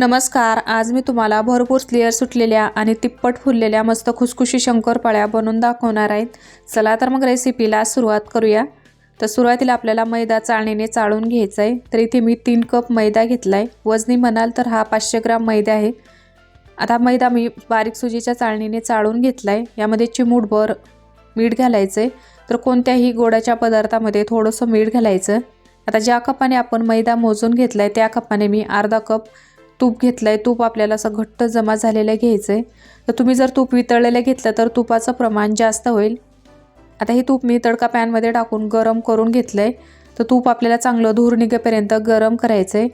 नमस्कार आज मी तुम्हाला भरपूर स्लेअर सुटलेल्या आणि तिप्पट फुललेल्या मस्त खुसखुशी शंकरपाळ्या बनवून दाखवणार आहेत. चला तर मग रेसिपीला सुरुवात करूया. तर सुरुवातीला आपल्याला मैदा चाळणीने चाळून घ्यायचा आहे तर इथे मी तीन कप मैदा घेतला आहे वजनी म्हणाल तर हा पाचशे ग्राम मैदा आहे. आता मैदा मी बारीक सुजीच्या चाळणीने चाळून घेतला आहे यामध्ये चिमूटभर मीठ घालायचं आहे तर कोणत्याही गोडाच्या पदार्थामध्ये थोडंसं मीठ घालायचं. आता ज्या कपाने आपण मैदा मोजून घेतला आहे त्या कपाने मी अर्धा कप तूप घेतलं आहे तूप आपल्याला असं घट्ट जमा झालेलं घ्यायचं आहे तर तुम्ही जर तूप वितळलेलं घेतलं तर तुपाचं प्रमाण जास्त होईल. आता हे तूप मी तडका पॅनमध्ये टाकून गरम करून घेतलं आहे तर तूप आपल्याला चांगलं धूर निघेपर्यंत गरम करायचं आहे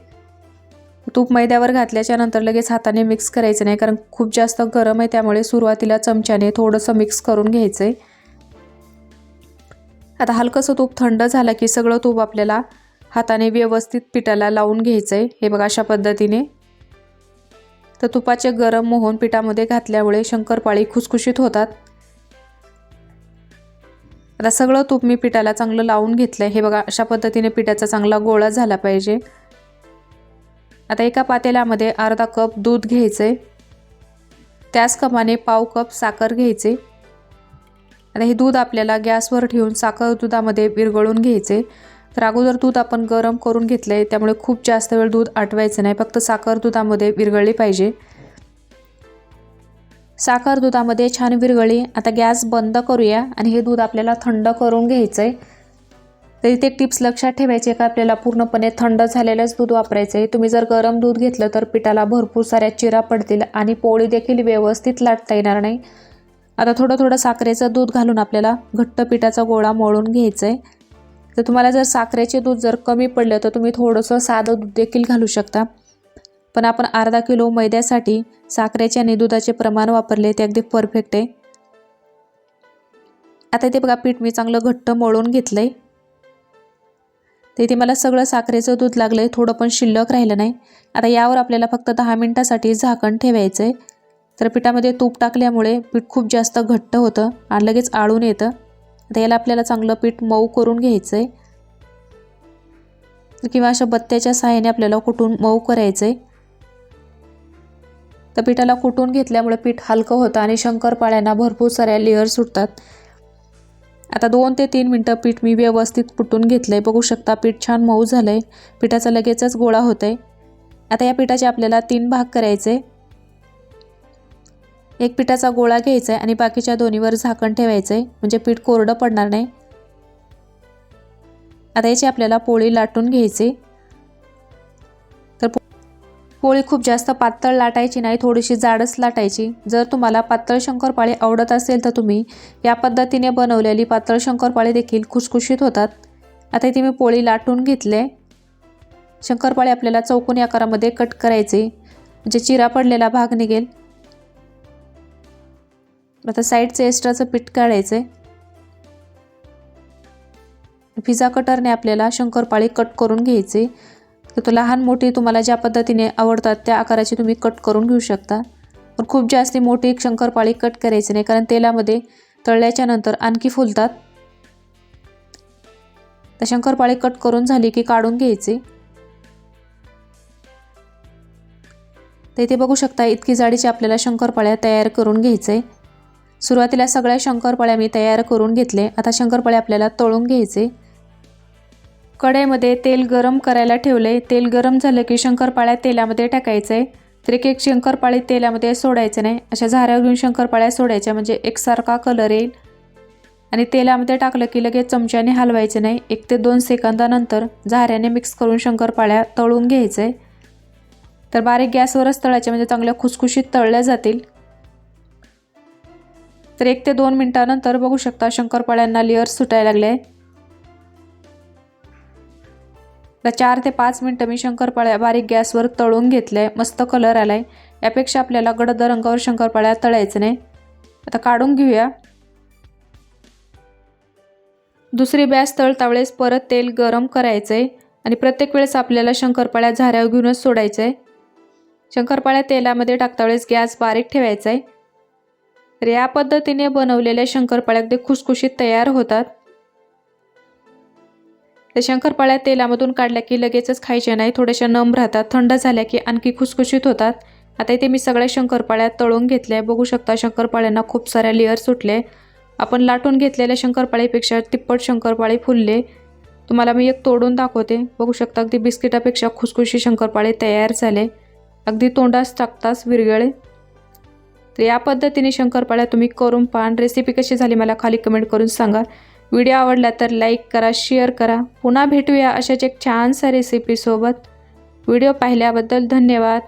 तूप मैद्यावर घातल्याच्या नंतर लगेच हाताने मिक्स करायचं नाही कारण खूप जास्त गरम आहे त्यामुळे सुरुवातीला चमच्याने थोडंसं मिक्स करून घ्यायचं आहे आता हलकंसं तूप थंड झालं की सगळं तूप आपल्याला हाताने व्यवस्थित पिठाला लावून घ्यायचं आहे हे बघा अशा पद्धतीने. तर तुपाचे गरम मोहन पिठामध्ये घातल्यामुळे शंकरपाळी खुसखुशीत होतात. आता सगळं तूप मी पिठाला चांगलं लावून घेतलं आहे हे बघा अशा पद्धतीने पिठाचा चांगला गोळा झाला पाहिजे. आता एका पातेल्यामध्ये अर्धा कप दूध घ्यायचं आहे त्याच कपाने पाव कप साखर घ्यायचे. आता हे दूध आपल्याला गॅसवर ठेवून साखर दुधामध्ये विरघळून घ्यायचे. तर अगोदर दूध आपण गरम करून घेतलं आहे त्यामुळे खूप जास्त वेळ दूध आटवायचं नाही. फक्त साखर दुधामध्ये विरघळली पाहिजे. साखर दुधामध्ये छान विरघळी आता गॅस बंद करूया आणि हे दूध आपल्याला थंड करून घ्यायचं आहे तर इथे टिप्स लक्षात ठेवायचे का? आपल्याला पूर्णपणे थंड झालेलंच दूध वापरायचं आहे तुम्ही जर गरम दूध घेतलं तर पिठाला भरपूर साऱ्या चिरा पडतील आणि पोळी देखील व्यवस्थित लाटता येणार नाही. आता थोडं थोडं साखरेचं दूध घालून आपल्याला घट्ट पिठाचा गोळा मळून घ्यायचा आहे तर तुम्हाला जर साखरेचे दूध जर कमी पडलं तर तुम्ही थोडंसं साधं दूध देखील घालू शकता. पण आपण अर्धा किलो मैद्यासाठी साखरेचे आणि दुधाचे प्रमाण वापरले ते अगदी परफेक्ट आहे. आता इथे बघा पीठ मी चांगलं घट्ट मळून घेतलं आहे तर इथे मला सगळं साखरेचं दूध लागलं आहे थोडं पण शिल्लक राहिलं नाही. आता यावर आपल्याला फक्त दहा मिनटासाठी झाकण ठेवायचं आहे तर पिठामध्ये तूप टाकल्यामुळे पीठ खूप जास्त घट्ट होतं आणि लगेच आळून येतं. आता याला आपल्याला चांगलं पीठ मऊ करून घ्यायचं आहे किंवा अशा बत्त्याच्या सहाय्याने आपल्याला कुटून मऊ करायचं आहे तर पिठाला कुटून घेतल्यामुळे पीठ हलकं होतं आणि शंकरपाळ्यांना भरपूर साऱ्या लेअर सुटतात. आता दोन ते तीन मिनटं पीठ मी व्यवस्थित कुटून घेतलं आहे बघू शकता पीठ छान मऊ झालं आहे पिठाचा लगेचच गोळा होत आहे आता या पिठाचे आपल्याला तीन भाग करायचे एक पिठाचा गोळा घ्यायचा आहे आणि बाकीच्या दोन्हीवर झाकण ठेवायचं आहे म्हणजे पीठ कोरडं पडणार नाही. आता याची आपल्याला पोळी लाटून घ्यायची तर पोळी खूप जास्त पातळ लाटायची नाही थोडीशी जाडच लाटायची. जर तुम्हाला पातळ शंकरपाळी आवडत असेल तर तुम्ही या पद्धतीने बनवलेली पातळ शंकरपाळी देखील खुसखुशीत होतात. आता इथे मी पोळी लाटून घेतले. शंकरपाळी आपल्याला चौकोनी आकारामध्ये कट करायचे. म्हणजे चिरा पडलेला भाग निघेल. आता साईडचं एक्स्ट्राचं पीठ काढायचं आहे पिझ्झा कटरने आपल्याला शंकरपाळी कट करून घ्यायचे. तर तो लहान मोठी तुम्हाला ज्या पद्धतीने आवडतात त्या आकाराची तुम्ही कट करून घेऊ शकता. पण खूप जास्ती मोठी शंकरपाळी कट करायची नाही कारण तेलामध्ये तळल्याच्या नंतर आणखी फुलतात. तर शंकरपाळी कट करून झाली की काढून घ्यायची. तर इथे बघू शकता इतकी जाडीची आपल्याला शंकरपाळ्या तयार करून घ्यायचं आहे सुरुवातीला सगळ्या शंकरपाळ्या मी तयार करून घेतले. आता शंकरपाळे आपल्याला तळून घ्यायचे. कढईमध्ये तेल गरम करायला ठेवले. तेल गरम झालं की शंकरपाळ्या तेलामध्ये टाकायचं. आहे तर एक एक शंकरपाळी तेलामध्ये सोडायचं नाही. अशा झाऱ्यावर घेऊन शंकरपाळ्या सोडायच्या. म्हणजे एकसारखा कलर येईल. आणि तेलामध्ये टाकलं की लगेच चमच्याने हलवायचं नाही. एक ते दोन सेकंदानंतर झाऱ्याने मिक्स करून शंकरपाळ्या तळून घ्यायचं. आहे तर बारीक गॅसवरच तळायच्या म्हणजे चांगल्या खुसखुशीत तळल्या जातील. तर एक ते दोन मिनटानंतर बघू शकता शंकरपाळ्यांना लेअर सुटायला लागले तर चार ते पाच मिनटं मी शंकरपाळ्या बारीक गॅसवर तळून घेतले मस्त कलर आलाय. यापेक्षा आपल्याला गडद रंगावर शंकरपाळ्या तळायचं नाही. आता काढून घेऊया. दुसरी बॅस तळता वेळेस परत तेल गरम करायचं आहे आणि प्रत्येक वेळेस आपल्याला शंकरपाळ्या झाऱ्यावर घेऊनच सोडायचं आहे शंकरपाळ्या तेलामध्ये टाकता वेळेस गॅस बारीक ठेवायचा आहे तर या पद्धतीने बनवलेल्या शंकरपाळ्या अगदी खुसखुशीत तयार होतात. त्या शंकरपाळ्या तेलामधून काढल्या की लगेचच खायच्या नाही थोड्याशा नम राहतात थंड झाल्या की आणखी खुसखुशीत होतात. आता इथे मी सगळ्या शंकरपाळ्या तळून घेतल्या. बघू शकता शंकरपाळ्यांना खूप साऱ्या लेअर सुटले. आपण लाटून घेतलेल्या शंकरपाळीपेक्षा तिप्पट शंकरपाळी फुलले. तुम्हाला मी एक तोडून दाखवते. बघू शकता अगदी बिस्किटापेक्षा खुसखुशी शंकरपाळे तयार झाले. अगदी तोंडास टाकताच विरगळे. तर या पद्धतीने शंकरपाळ्या तुम्ही करून पाहा रेसिपी कशी झाली मला खाली कमेंट करून सांगा. व्हिडिओ आवडला तर लाईक करा शेअर करा. पुन्हा भेटूया अशाच एक छानसा रेसिपीसोबत व्हिडिओ पाहिल्याबद्दल धन्यवाद.